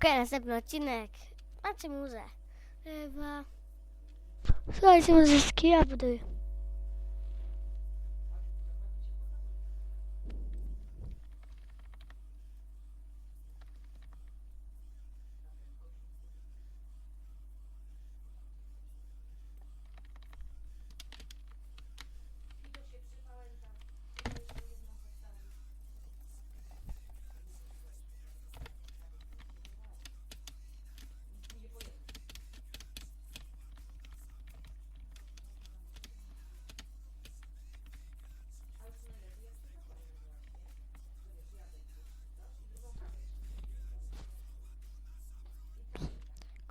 Okej, następny odcinek. Macie muzę. Chyba... Słuchajcie muzyczki, ja buduję.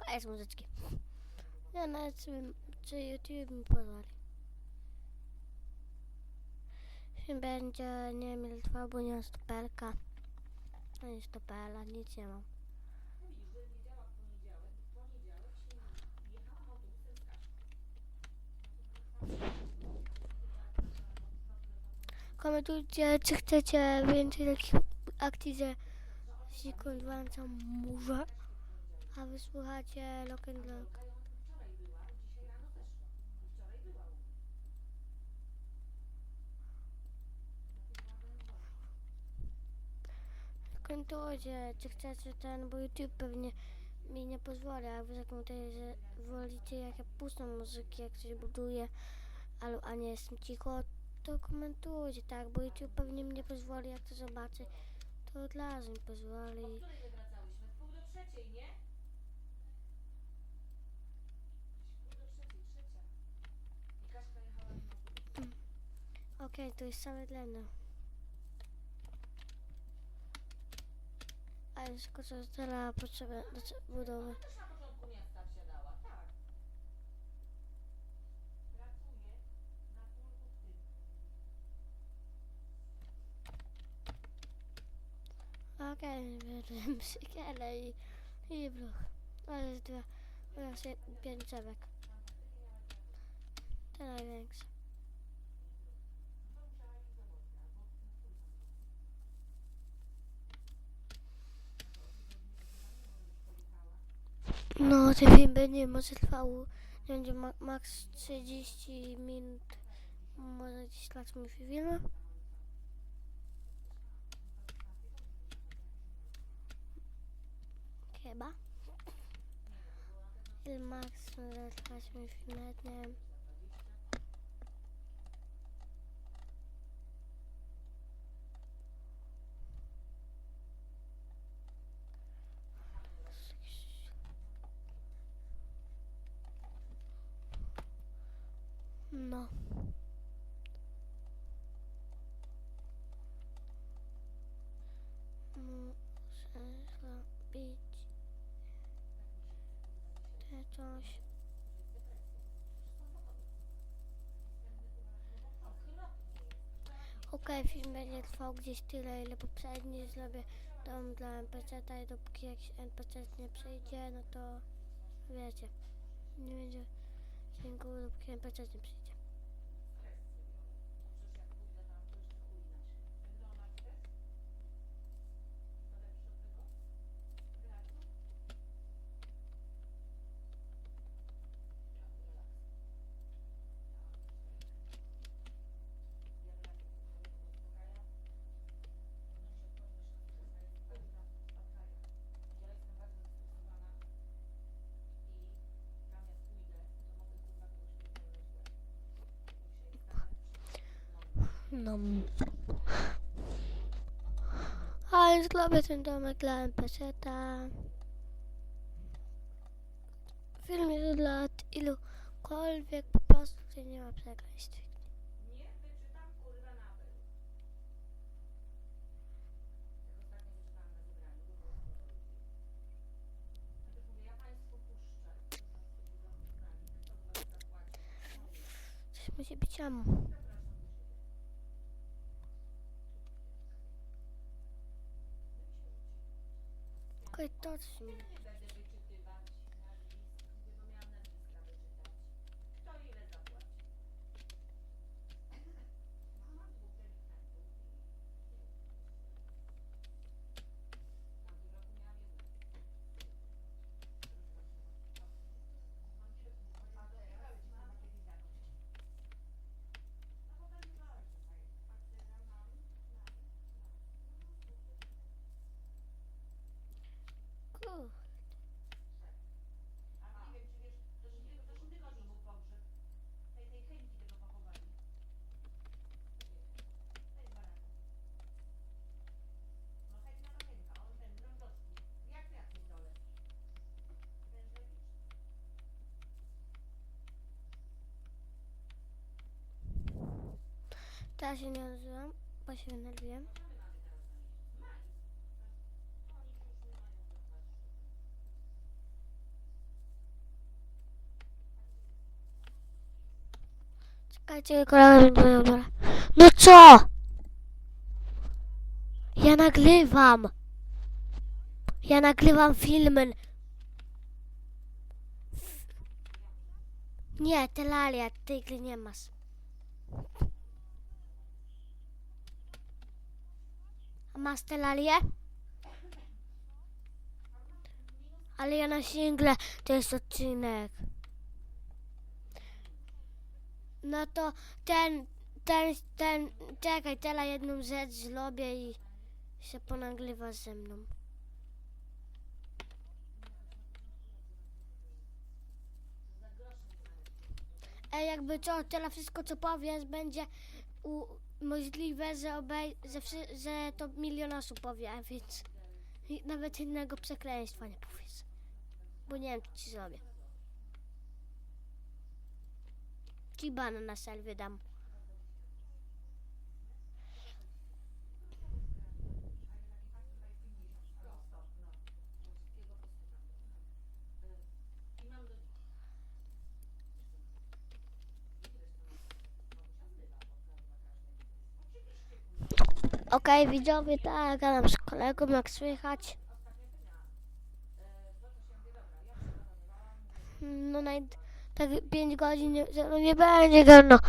Koniec muzyczki. Ja nawet czy, czy YouTube mi pozwoli. Będzie, nie wiem ile trwał, bo nie mam stopelka. No nie stopela, nic nie mam. Komentujcie, czy chcecie więcej takich akcji ze sekund włączam murze. A wy słuchacie Lock and Lock. Komentujcie, czy chcecie ten, bo YouTube pewnie mi nie pozwoli, a wy zakomentujcie, że wolicie jak ja puszczam muzyki, jak coś buduję, albo a nie jestem cicho, to komentujcie, tak, bo YouTube pewnie mi nie pozwoli, jak to zobaczy, to od razu mi pozwoli. której wracałyśmy? W pół do trzeciej, nie? Pół do trzeciej, trzecia. I Kaśka jechała Okej, to jest same tleno. A jest tylko co teraz potrzebne do budowy. Tak. Okej, bierzemy siekielę i, i blok. Ale jest dwa, oraz jed- pięć drzewek. Te największe. No, ten film będzie może trwał, będzie ma, max 30 minut. Może gdzieś trwać mi film. Chyba. Max może trwać mi film, nie wiem. No. Muszę zrobić te coś. Okej, film będzie trwał gdzieś tyle, ile poprzedni. Zrobię dom dla NPC-ta i dopóki jakiś NPC nie przyjdzie, no to wiecie, nie będzie dźwięku, dopóki NPC nie przyjdzie. No. A więc zrobię ten domek dla NPC-ta. Film jest dla ilukolwiek, po prostu tutaj nie ma przekleństw. Nie wyczytam kurwa nawet. Jak ostatnio wyczytałam na zebraniu, bo było sporo ludzi. Najpierw mówię, ja państwu puszczę. Kto z was zapłaci? Coś musi być amo. Okej, to coś mi... Teraz się nie odzywam, bo się denerwiłem. Czekajcie, dzwonił, dobra. No co? Ja nagrywam. Ja nagrywam filmy. Nie, Telalia, tej gry nie masz. A masz Telalię? Ale ja na single to jest odcinek. No to ten, ten, ten, czekaj, teraz jedną rzecz zrobię i się ponagrywa ze mną. Ej, jakby co, teraz wszystko co powiesz będzie u, możliwe, że, obej, że, wszy- że to milion osób powie, więc nawet innego przekleństwa nie powiesz. Bo nie wiem, co ci zrobię. Ci bana na selwie dam. Okej, widzowie, tak, gadam z kolegą, jak słychać. No, naj, tak 5 godzin nie, mną nie będzie gadno.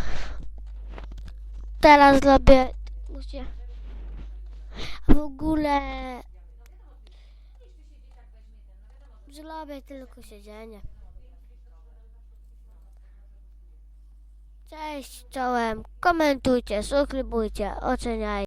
Teraz zrobię, muszę, a w ogóle zrobię tylko siedzenie. Cześć, czołem, komentujcie, subskrybujcie, oceniajcie.